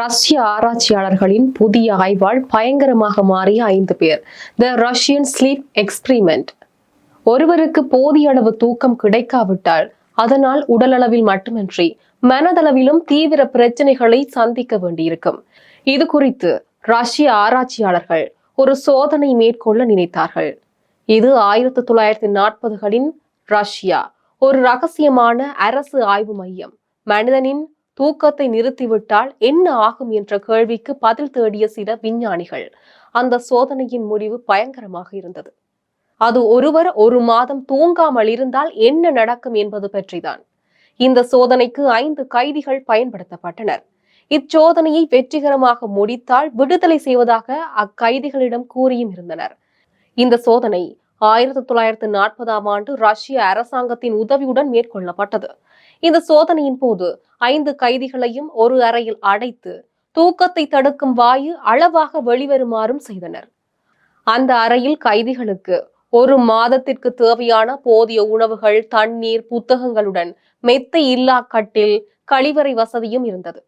ரஷ்ய ஆராய்ச்சியாளர்களின் புதிய ஆய்வால் பயங்கரமாக மாறிய ஐந்து பேர். த ரஷ்யன் ஸ்லீப் எக்ஸ்பிரிமெண்ட் ஒருவருக்கு போதிய அளவு தூக்கம் கிடைக்காவிட்டால் அதனால் உடலளவில் மட்டுமின்றி மனதளவிலும் தீவிர பிரச்சனைகளை சந்திக்க வேண்டியிருக்கும். இது குறித்து ரஷ்ய ஆராய்ச்சியாளர்கள் ஒரு சோதனை மேற்கொள்ள நினைத்தார்கள். இது ஆயிரத்தி தொள்ளாயிரத்தி நாற்பதுகளின் ரஷ்யா ஒரு ரகசியமான அரசு ஆய்வு மையம் மனிதனின் தூக்கத்தை நிறுத்திவிட்டால் என்ன ஆகும் என்ற கேள்விக்கு பதில் தேடிய சில விஞ்ஞானிகள் அந்த சோதனையின் முடிவு பயங்கரமாக இருந்தது. அது ஒருவர் ஒரு மாதம் தூங்காமல் இருந்தால் என்ன நடக்கும் என்பது பற்றிதான். இந்த சோதனைக்கு ஐந்து கைதிகள் பயன்படுத்தப்பட்டனர். இச்சோதனையை வெற்றிகரமாக முடித்தால் விடுதலை செய்வதாக அக்கைதிகளிடம் கூறியும் இருந்தனர். இந்த சோதனை ஆயிரத்தி தொள்ளாயிரத்தி நாற்பதாம் ஆண்டு ரஷ்ய அரசாங்கத்தின் உதவியுடன் மேற்கொள்ளப்பட்டது. இந்த சோதனையின் போது ஐந்து கைதிகளையும் ஒரு அறையில் அடைத்து தூக்கத்தை தடுக்கும் வாயு அளவாக வெளிவருமாறும் செய்தனர். அந்த அறையில் கைதிகளுக்கு ஒரு மாதத்திற்கு தேவையான போதிய உணவுகள் தண்ணீர் புத்தகங்களுடன் மெத்தை இல்லா கட்டில் கழிவறை வசதியும் இருந்தது.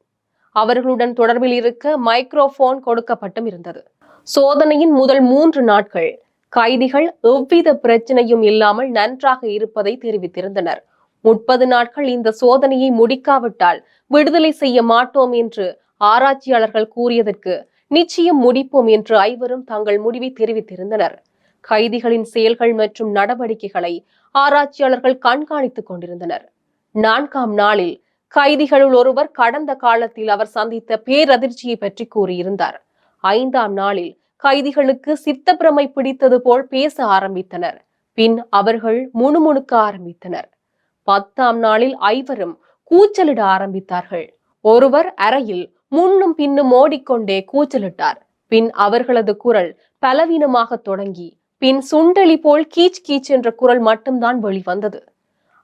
அவர்களுடன் தொடர்பில் இருக்க மைக்ரோபோன் கொடுக்கப்பட்டும் இருந்தது. சோதனையின் முதல் மூன்று நாட்கள் கைதிகள் எவ்வித பிரச்சனையும் இல்லாமல் நன்றாக இருப்பதை தெரிவித்திருந்தனர். முப்பது நாட்கள் இந்த சோதனையை முடிக்காவிட்டால் விடுதலை செய்ய மாட்டோம் என்று ஆராய்ச்சியாளர்கள் கூறியதற்கு நிச்சயம் முடிப்போம் என்று ஐவரும் தங்கள் முடிவை தெரிவித்திருந்தனர். கைதிகளின் செயல்கள் மற்றும் நடவடிக்கைகளை ஆராய்ச்சியாளர்கள் கண்காணித்துக் கொண்டிருந்தனர். நான்காம் நாளில் கைதிகளுள் ஒருவர் கடந்த காலத்தில் அவர் சந்தித்த பேரதிர்ச்சியை பற்றி கூறியிருந்தார். ஐந்தாம் நாளில் கைதிகளுக்கு சித்தப்பிரமை பிடித்தது போல் பேச ஆரம்பித்தனர். பின் அவர்கள் முணுமுணுக்க ஆரம்பித்தனர். பத்தாம் நாளில் ஐவரும் கூச்சலிட ஆரம்பித்தார்கள். ஒருவர் அறையில் முன்னும் பின்னும் ஓடிக்கொண்டே கூச்சலிட்டார். பின் அவர்களது குரல் பலவீனமாக தொடங்கி பின் சுண்டலி போல் கீச் கீச் என்ற குரல் மட்டும்தான் வெளிவந்தது.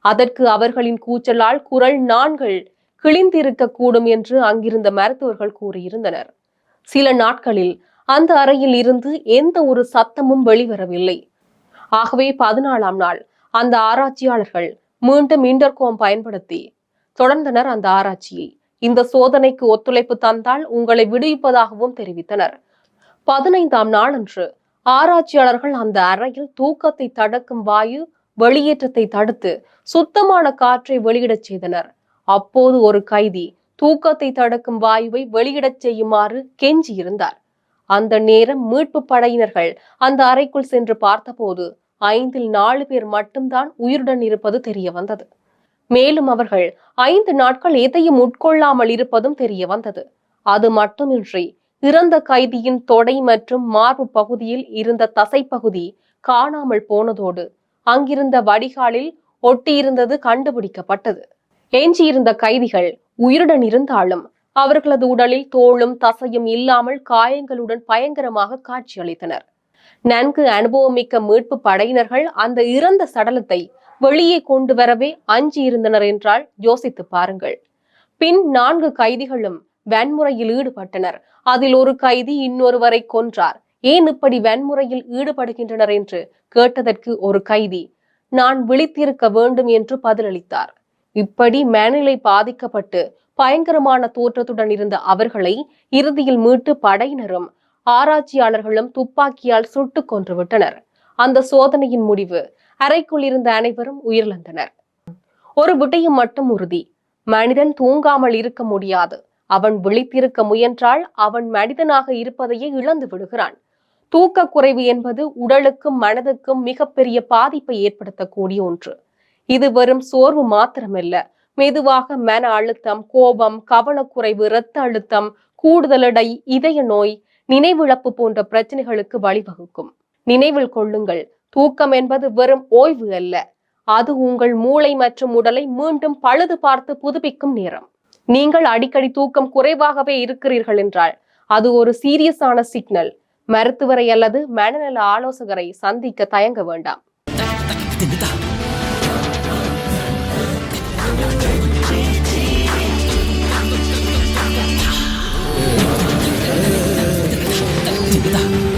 அதற்கு அவர்களின் கூச்சலால் குரல் நான்கள் கிழிந்திருக்க கூடும் என்று அங்கிருந்த மருத்துவர்கள் கூறியிருந்தனர். சில நாட்களில் அந்த அறையில் இருந்து எந்த ஒரு சத்தமும் வெளிவரவில்லை. ஆகவே பதினாலாம் நாள் அந்த ஆராய்ச்சியாளர்கள் மீண்டும் இன்டர்கோம் பயன்படுத்தி தொடர்ந்தனர் அந்த ஆராய்ச்சியை. இந்த சோதனைக்கு ஒத்துழைப்பு தந்தால் உங்களை விடுவிப்பதாகவும் தெரிவித்தனர். பதினைந்தாம் நாளன்று ஆராய்ச்சியாளர்கள் அந்த அறையில் தூக்கத்தை தடுக்கும் வாயு வெளியேற்றத்தை தடுத்து சுத்தமான காற்றை வெளியிடச் செய்தனர். அப்போது ஒரு கைதி தூக்கத்தை தடுக்கும் வாயுவை வெளியிடச் செய்யுமாறு கெஞ்சி இருந்தார் அந்த நேரம் மீட்பு படையினர்கள் அந்த அறைக்குள் சென்று பார்த்தபோது ஐந்தில் நாலு பேர் மட்டும்தான் உயிருடன் இருப்பது தெரிய வந்தது. மேலும் அவர்கள் ஐந்து நாட்கள் எதையும் உட்கொள்ளாமல் இருப்பதும் தெரிய வந்தது. அது மட்டுமின்றி இறந்த கைதியின் தொடை மற்றும் மார்பு பகுதியில் இருந்த தசைப்பகுதி காணாமல் போனதோடு அங்கிருந்த வடிகாலில் ஒட்டியிருந்தது கண்டுபிடிக்கப்பட்டது. எஞ்சியிருந்த கைதிகள் உயிருடன் இருந்தாலும் அவர்களது உடலில் தோளும் தசையும் இல்லாமல் காயங்களுடன் பயங்கரமாக காட்சியளித்தனர். நன்கு அனுபவமிக்க மீட்பு படையினர்கள் அந்த இறந்த சடலத்தை வெளியே கொண்டு வரவே அஞ்சி இருந்தனர் என்றால் யோசித்து பாருங்கள். பின் நான்கு கைதிகளும் வன்முறையில் ஈடுபட்டனர். அதில் ஒரு கைதி இன்னொருவரை கொன்றார். ஏன் இப்படி வன்முறையில் ஈடுபடுகின்றனர் என்று கேட்டதற்கு ஒரு கைதி நான் விழித்திருக்க வேண்டும் என்று பதிலளித்தார். இப்படி மேனிலை பாதிக்கப்பட்டு பயங்கரமான தோற்றத்துடன் இருந்த அவர்களை இறுதியில் மீட்டு படையினரும் ஆராய்ச்சியாளர்களும் துப்பாக்கியால் சுட்டுக் கொன்றுவிட்டனர். அந்த சோதனையின் முடிவு அறைக்குள் இருந்த அனைவரும் உயிரிழந்தனர். ஒரு விடயம் மட்டும் உறுதி. மனிதன் தூங்காமல் இருக்க முடியாது. அவன் விழித்திருக்க முயன்றால் அவன் மனிதனாக இருப்பதையே இழந்து விடுகிறான். தூக்க குறைவு என்பது உடலுக்கும் மனதுக்கும் மிகப்பெரிய பாதிப்பை ஏற்படுத்தக்கூடிய ஒன்று. இது வெறும் சோர்வு மாத்திரமல்ல. மெதுவாக மன அழுத்தம் கோபம் கவனக்குறைவு இரத்த அழுத்தம் கூடுதல் எடை இதய நோய் நினைவிழப்பு போன்ற பிரச்சனைகளுக்கு வழிவகுக்கும். நினைவில் கொள்ளுங்கள் தூக்கம் என்பது வெறும் ஓய்வு அல்ல. அது உங்கள் மூளை மற்றும் உடலை மீண்டும் பழுது பார்த்து புதுப்பிக்கும் நேரம். நீங்கள் அடிக்கடி தூக்கம் குறைவாகவே இருக்கிறீர்கள் என்றால் அது ஒரு சீரியஸான சிக்னல். மருத்துவரை அல்லது மனநல ஆலோசகரை சந்திக்க தயங்க வேண்டாம். দেবে না